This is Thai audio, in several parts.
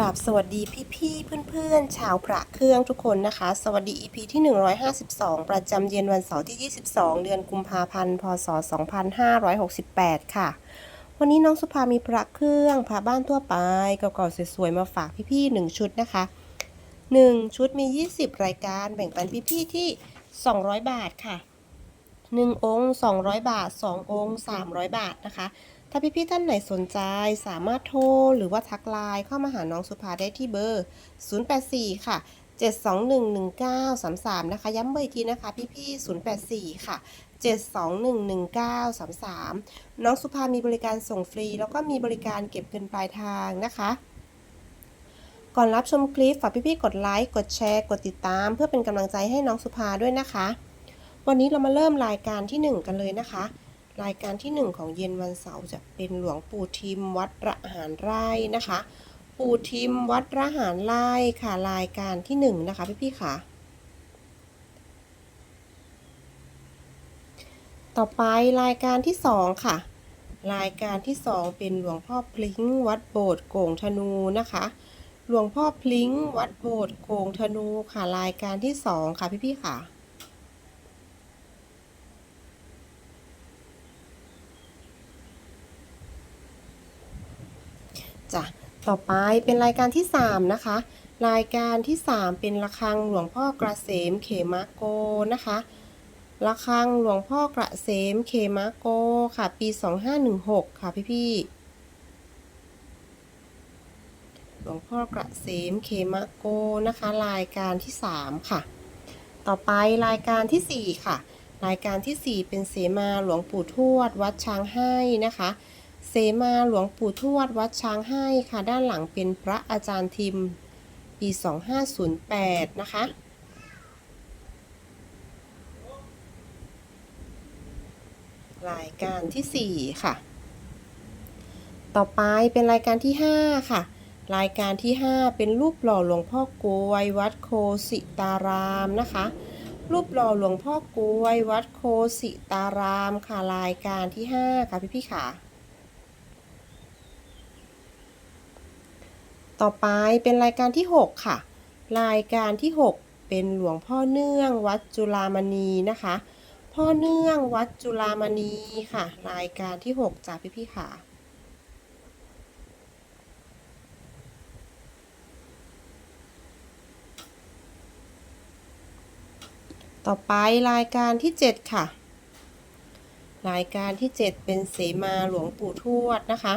กราบสวัสดีพี่ๆเพื่อนๆ ชาวพระเครื่องทุกคนนะคะ สวัสดี EP ที่ 152 ประจำเย็นวันเสาร์ที่ 22 เดือนกุมภาพันธ์ พศ 2568 ค่ะ วันนี้น้องสุภามีพระเครื่องพระบ้านทั่วไปเก่าๆสวยๆ มาฝากพี่ๆ 1 ชุดนะคะ 1 ชุดมี 20 รายการแบ่งปันพี่ๆ ที่ 200 บาทค่ะ 1 องค์ 200 บาท 2 องค์ 300 บาทนะคะ ถ้าพี่ๆท่านไหนสนใจสามารถโทรหรือว่าทักไลน์เข้ามาหาน้องสุภาได้ที่เบอร์ 084 ค่ะ 7211933 นะคะ ย้ำเบอร์อีกทีนะคะ พี่ๆ084 ค่ะ 7211933 น้องสุภามีบริการส่งฟรี แล้วก็มีบริการเก็บเงินปลายทางนะคะก่อนรับชมคลิปฝากพี่ๆกดไลค์ กดแชร์ กดติดตาม เพื่อเป็นกำลังใจให้น้องสุภาด้วยนะคะ วันนี้เรามาเริ่มรายการที่ 1 กันเลยนะคะ รายการที่ 1 ของเย็นวันเสาร์จะเป็นหลวงปู่ทิมวัดระหารไร่นะคะ ปู่ทิมวัดระหารไร่ค่ะรายการที่ 1 นะคะพี่ๆค่ะ ต่อไปรายการที่ 2 ค่ะ รายการที่ 2 เป็นหลวงพ่อพลิ้งวัดโบสถ์โก่งธนูนะคะ หลวงพ่อพลิ้งวัดโบสถ์โก่งธนูค่ะรายการที่ 2 ค่ะพี่ๆค่ะ จ้ะต่อไปเป็นรายการที่ 3 นะคะ รายการที่ 3 เป็นระฆังหลวงพ่อกระเสมเขมะโกนะคะระฆังหลวงพ่อกระเสมเขมะโกค่ะ ปี 2516 ค่ะพี่ๆหลวงพ่อกระเสมเขมะโกนะคะ รายการที่ 3 ค่ะ ต่อไปรายการทีสี่4 ค่ะ รายการทีสี่ 4 เป็นเสมาหลวงปู่ทวด วัดช้างให้นะคะ เสมาหลวงปู่ทวดวัดช้างให้ค่ะ ด้านหลังเป็นพระอาจารย์ทิม ปี 2508 นะคะ รายการที่ 4 ค่ะ ต่อไปเป็นรายการที่ 5 ค่ะ รายการที่ 5 เป็นรูปหล่อหลวงพ่อกวยวัดโคสิตารามนะคะรูปหล่อหลวงพ่อกวยวัดโคสิตารามค่ะรายการที่ 5 ค่ะพี่ๆค่ะ ต่อไปเป็นรายการที่ 6 ค่ะ รายการที่ 6 เป็นหลวงพ่อเนื่องวัดจุฬามณีนะคะ พ่อเนื่องวัดจุฬามณีค่ะ รายการที่ 6จากพี่ๆค่ะต่อไปรายการที่ 7 ค่ะ รายการที่ 7 เป็นเสมาหลวงปู่ทวดนะคะ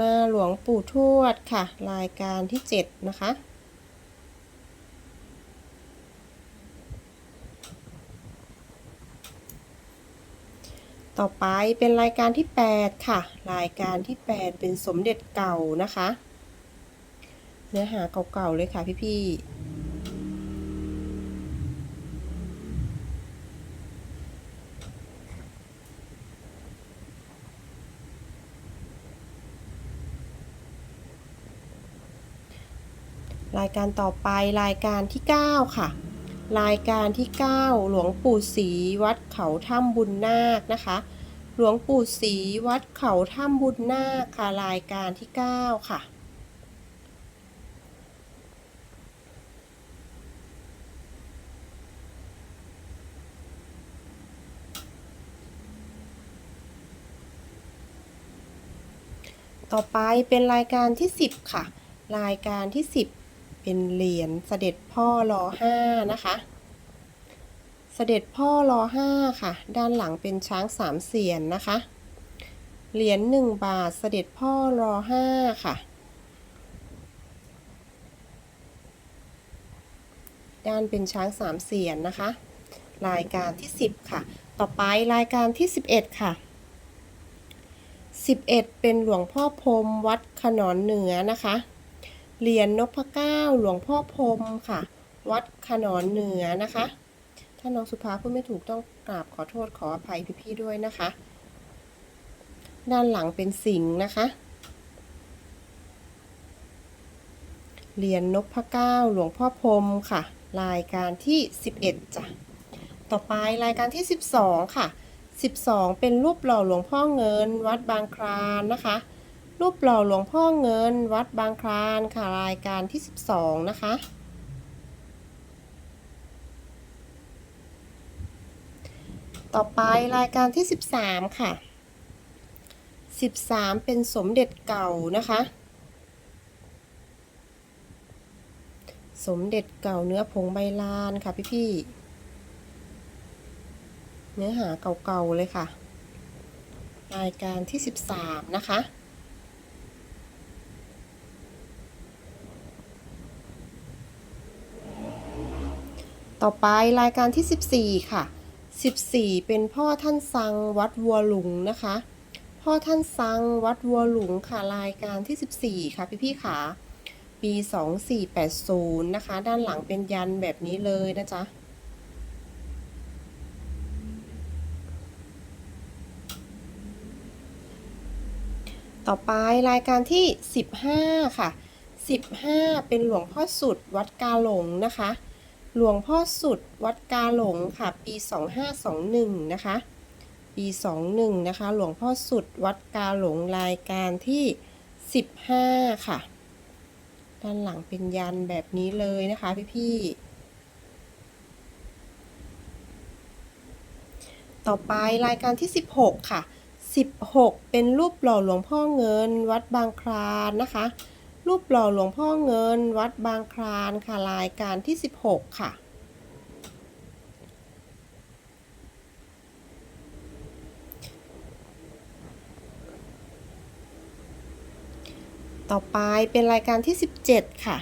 มาหลวงปู่ทวดค่ะ รายการที่ 7 นะคะ ต่อไปเป็นรายการที่ 8 ค่ะ รายการที่ 8 เป็นสมเด็จเก่านะคะ เนื้อหาเก่าๆเลยค่ะพี่ๆ รายการต่อไปรายการที่ 9 ค่ะ รายการที่ 9 หลวงปู่ศรีวัดเขาถ้ำบุญนาคนะคะ หลวงปู่ศรีวัดเขาถ้ำบุญนาคค่ะรายการที่ 9 ค่ะต่อไปเป็นรายการที่ 10 ค่ะ รายการที่ 10 เป็นเหรียญเสด็จพ่อรอห้านะคะ เสด็จพ่อรอห้าค่ะ ด้านหลังเป็นช้างสามเสียนนะคะ เหรียญหนึ่งบาทเสด็จพ่อรอห้าค่ะ ด้านเป็นช้างสามเสียนนะคะ รายการที่10ค่ะ ต่อไปรายการที่11ค่ะ11เอ็ดเป็นหลวงพ่อพรมวัดขนอนเหนือนะคะ เหรียญนพเก้าหลวงพ่อพรมค่ะ วัดขนอนเหนือนะคะ ถ้าน้องสุภาพูดไม่ถูกต้องกราบขอโทษขออภัยพี่ๆด้วยนะคะ ด้านหลังเป็นสิงห์นะคะเหรียญนพเก้าหลวงพ่อพรมค่ะ รายการที่ 11จ้ะต่อไปรายการที่ 12 ค่ะ 12 เป็นรูปหล่อหลวงพ่อเงินวัดบางคลานนะคะ รูปหล่อหลวงพ่อเงินวัดบางคลานค่ะรายการที่ 12 นะคะ ต่อไปรายการที่ 13 ค่ะ 13 เป็นสมเด็จเก่านะคะ สมเด็จเก่าเนื้อผงใบลานค่ะพี่ๆเนื้อหาเก่าๆเลยค่ะ รายการที่ 13 นะคะ ต่อไปรายการที่ 14 ค่ะ 14 เป็นพ่อท่านซังวัดวัวหลุงนะคะ พ่อท่านซังวัดวัวหลุงค่ะรายการที่ 14 ค่ะพี่ๆค่ะปี 2480 นะคะ ด้านหลังเป็นยันแบบนี้เลยนะจ๊ะต่อไปรายการที่ 15 ค่ะ 15 เป็นหลวงพ่อสุดวัดกาหลงนะคะ หลวงพ่อสุดวัดกาหลงค่ะ ปี 2521 นะคะ ปี 21 นะคะ หลวงพ่อสุดวัดกาหลงรายการที่ 15 ค่ะ ด้านหลังเป็นยันแบบนี้เลยนะคะพี่ๆ ต่อไปรายการที่ 16 ค่ะ 16 เป็นรูปหล่อหลวงพ่อเงินวัดบางคลานนะคะ รูปหล่อหลวงพ่อเงินวัดบางคลานค่ะรายการที่ 16 ค่ะ ต่อไปเป็นรายการที่ 17 ค่ะ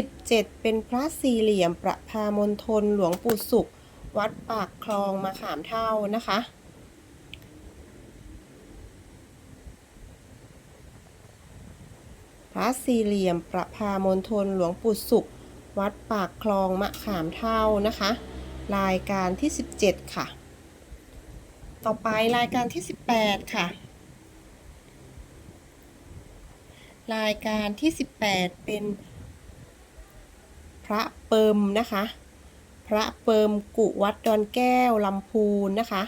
17 เป็นพระสี่เหลี่ยมประพามณฑลหลวงปู่สุข วัดปากคลองมาขามเท่านะคะ พระ สี่เหลี่ยม ประพามณฑลหลวงปู่สุข วัดปากคลองมะขามเท่านะคะ รายการที่ 17 ค่ะ ต่อไปรายการที่ 18 ค่ะ รายการที่ 18 เป็น พระเปิมนะคะ พระเปิมกุวัดดอนแก้วลำพูนนะคะ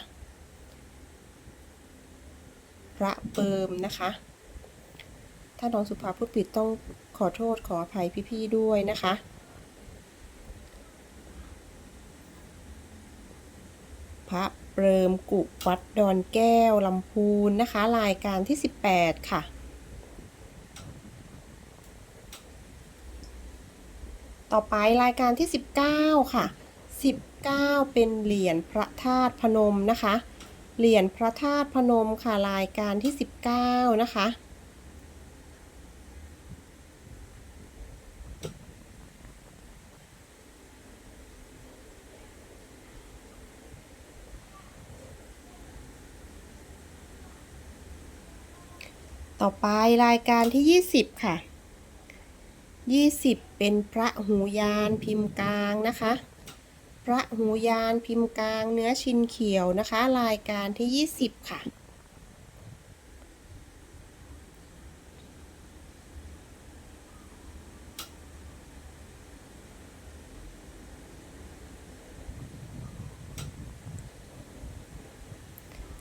พระเปิมนะคะ ถ้าน้องสุภาพูดผิดต้องขอโทษขออภัยพี่ๆด้วยนะคะ พระเปิมกุวัดดอนแก้วลำพูนนะคะ รายการที่ 18 ค่ะ ต่อไปรายการที่ 19 ค่ะ 19 เป็นเหรียญพระธาตุพนมนะคะ เหรียญพระธาตุพนมค่ะรายการที่ 19 นะคะ ต่อไปรายการที่ 20 ค่ะ 20 เป็นพระหูยานพิมพ์กลางนะคะ พระหูยานพิมพ์กลางเนื้อชินเขียวนะคะ รายการที่ 20 ค่ะ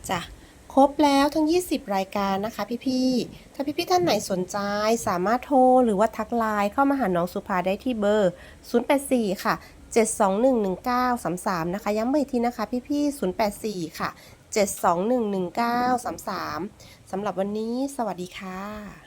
จ้ะ ครบแล้วทั้ง 20 รายการนะคะพี่ๆ ถ้าพี่ๆ ท่านไหนสนใจสามารถโทรหรือว่าทักไลน์เข้ามาหาน้องสุภาได้ที่เบอร์ 084 ค่ะ 7211933 นะคะ ย้ำเบอร์อีกทีนะคะพี่ๆ 084 ค่ะ 7211933 สำหรับวันนี้ สวัสดีค่ะ